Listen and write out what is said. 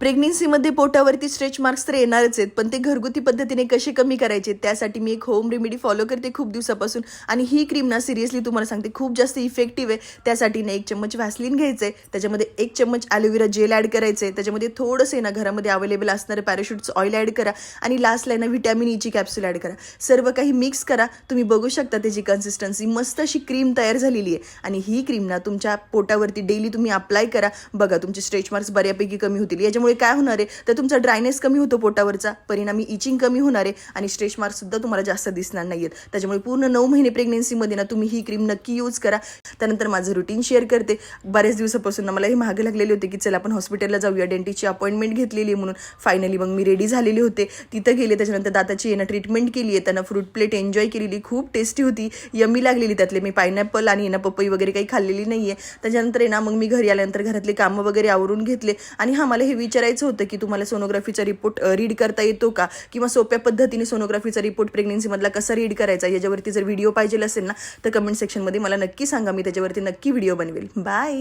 प्रेग्नेन्सीमध्ये पोटावरती stretch marks तर येणारच आहेत पण ते घरगुती पद्धतीने कसे कमी करायचे त्यासाठी मी एक होम रेमेडी फॉलो करते खूप दिवसापासून. आणि ही क्रीम ना सिरियसली तुम्हाला सांगते खूप जास्त इफेक्टिव्ह आहे. त्यासाठी ना एक चम्मच व्हॅसलिन घ्यायचं आहे त्याच्यामध्ये एक चम्मच ॲलोवेरा जेल ॲड करायचं आहे त्याच्यामध्ये थोडंसं आहे ना घरामध्ये अवेलेबल असणारं पॅराशूटचं ऑइल ॲड करा आणि लास्टला ना व्हिटॅमिन ईची कॅप्सूल ॲड करा. सर्व काही मिक्स करा तुम्ही बघू शकता त्याची कन्सिस्टन्सी मस्त अशी क्रीम तयार झालेली आहे. आणि ही क्रीम ना तुमच्या पोटावरती डेली तुम्ही अप्लाय करा. बघा तुमचे स्ट्रेच मार्क्स बऱ्यापैकी कमी होतील. याच्यामुळे काय होणार आहे? तर तुमचा ड्रायनेस कमी होतो पोटावरचा परिणामी इचिंग कमी होणार आहे आणि स्ट्रेच मार्क्स सुद्धा तुम्हाला जास्त दिसणार नाही आहेत त्याच्यामुळे पूर्ण नऊ महिने प्रेग्नेन्सीमध्ये ना तुम्ही ही क्रीम नक्की यूज करा. त्यानंतर माझं रुटीन शेअर करते. बऱ्याच दिवसापासून ना मला हे मागे लागलेले होते की चला आपण हॉस्पिटलला जाऊया. डेंटिस्टची अपॉइंटमेंट घेतलेली आहे म्हणून फायनली मग मी रेडी झालेले होते. तिथं गेले त्याच्यानंतर दाताची येणं ना ट्रीटमेंट केली आहे. त्यांना फ्रूट प्लेट एन्जॉय केलेली खूप टेस्टी होती. यमी लागलेली त्यातले. मी पायनॅपल आणि ना पपई वगैरे काही खाल्लेली नाही आहे त्याच्यानंतर आहे ना मग मी घरी आल्यानंतर घरातले कामं वगैरे आवरून घेतले. आणि हा मला हे विचार विचारायचं होतं की तुम्हाला सोनोग्राफीचा रिपोर्ट रीड करता येतो का? किंवा सोप्या पद्धतीने सोनोग्राफीचा रिपोर्ट प्रेग्नेन्सीमधला कसा रीड करायचा? याच्यावरती जर व्हिडिओ पाहिजे असेल ना तर कमेंट सेक्शनमध्ये मला नक्की सांगा. मी त्याच्यावरती नक्की व्हिडिओ बनवेल. बाय